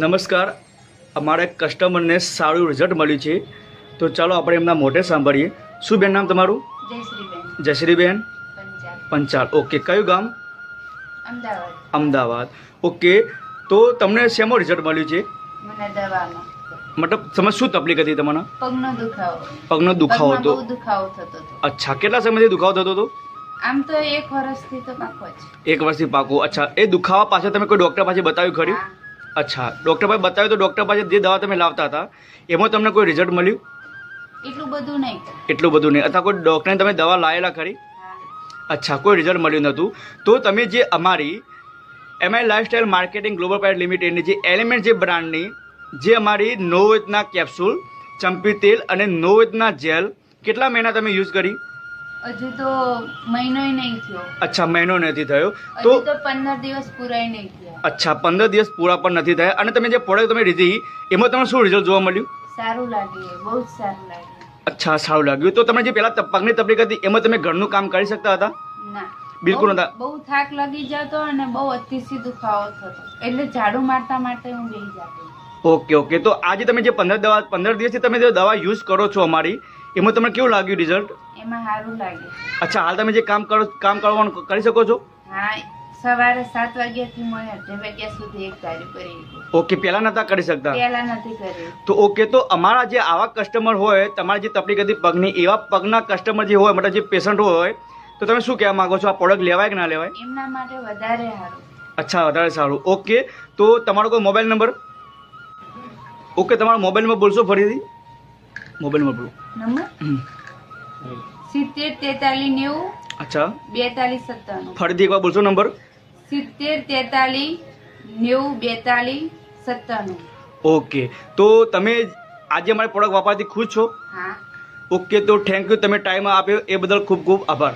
નમસ્કાર. અમારા એક કસ્ટમરને સારું રિઝલ્ટ મળ્યું છે. તો ચાલો આપણે એમના મોઢે સાંભળીએ. શું બેન નામ તમારું? જયશ્રીબેન. પંચાલ. ઓકે કયું ગામ? અમદાવાદ. ઓકે તો તમને શેમાં રિઝલ્ટ મળ્યું છે? મતલબ તમે શું તકલીફ હતી તમને? પગનો દુખાવો. પગનો દુખાવો હતો દુખાવો થતો હતો. અચ્છા કેટલા સમયથી દુખાવો થતો હતો? આમ તો એક વર્ષથી તો પાકો એક વર્ષથી પાકું. અચ્છા એ દુખાવા પાછળ તમે કોઈ ડૉક્ટર પાસે બતાવ્યું ખરી. અચ્છા. ડૉક્ટર પાસે બતાવ્યું તો ડૉક્ટર પાસે જે દવા તમે લાવતા હતા એમાં તમને કોઈ રિઝલ્ટ મળ્યું? એટલું બધું નહીં. એટલું બધું નહીં. અથવા કોઈ ડૉક્ટરને તમે દવા લાવેલા ખરી? અચ્છા કોઈ રિઝલ્ટ મળ્યું નહોતું. તો તમે જે અમારી MI lifestyle marketing global private લિમિટેડની જે એલિમેન્ટ જે બ્રાન્ડની જે અમારી નોવેતના કેપ્સ્યુલ ચંપી તેલ અને નોવેતના જેલ કેટલા મહિના તમે યુઝ કરી? હજુ તો મહિનો નહીં થયો. અચ્છા મહિનો નથી થયો. તો તો પંદર દિવસ પૂરા નહીં થયા. અચ્છા પંદર દિવસ પૂરા પણ નથી થયા. અને તમે જે પ્રોડક્ટ તમે લીધી એમાં તમને શું રિઝલ્ટ જોવા મળ્યું? સારું લાગ્યું બહુ જ સારું લાગ્યું. અચ્છા સારું લાગ્યું. તો તમે જે પહેલાં પગની તકલીફ હતી એમાં તમે ઘરનું કામ કરી શકતા હતા? ના. બિલકુલ નતા. બહુ થાક લાગી જતો અને બહુ અતિશય દુખાવો થતો. એટલે ઝાડુ મારતા મારતા હું બેસી જતી. Okay okay. તો આજે તમે જે પંદર દવા પંદર દિવસથી તમે જે દવા યુઝ કરો છો અમારી એમાં તમને કેવું લાગ્યું રિઝલ્ટ એમાં સારું લાગ્યું. અચ્છા હાલ તમે જે કામ કરો કામ કરવાનું કરી શકો છો? હા સવારે સાત વાગ્યાથી મને અઢી વાગ્યા સુધી એક ધાર્યું કરી ઓકે પહેલાં નતા કરી શકતા? પેલા નથી કરી. તો ઓકે તો અમારા જે આવા કસ્ટમર હોય તમારી જે તકલીફ હતી પગની એવા પગના કસ્ટમર જે હોય મતલબ જે પેશન્ટ હોય તો તમે શું કહેવા માંગો છો? આ પ્રોડક્ટ લેવાય કે ના લેવાય? એમના માટે વધારે સારું. અચ્છા વધારે સારું. ઓકે તો તમારો કોઈ મોબાઈલ નંબર ઓકે તમારો મોબાઈલ નંબર બોલશો ફરીથી? મોબાઈલ નંબર બોલો. નંબર? સિત્તેર તેતાલીસ નેવું? અચ્છા. બેતાલીસ સત્તાણું. ફરીથી એકવાર બોલશો નંબર? સિત્તેર તેતાલીસ નેવું બેતાલીસ સત્તાણું. ઓકે. તો તમે આજે અમારી પ્રોડક્ટ વાપરવાથી ખુશ છો? હા. ઓકે તો થેન્ક યુ તમે ટાઈમ આપ્યો. એ બદલ ખૂબ ખૂબ આભાર.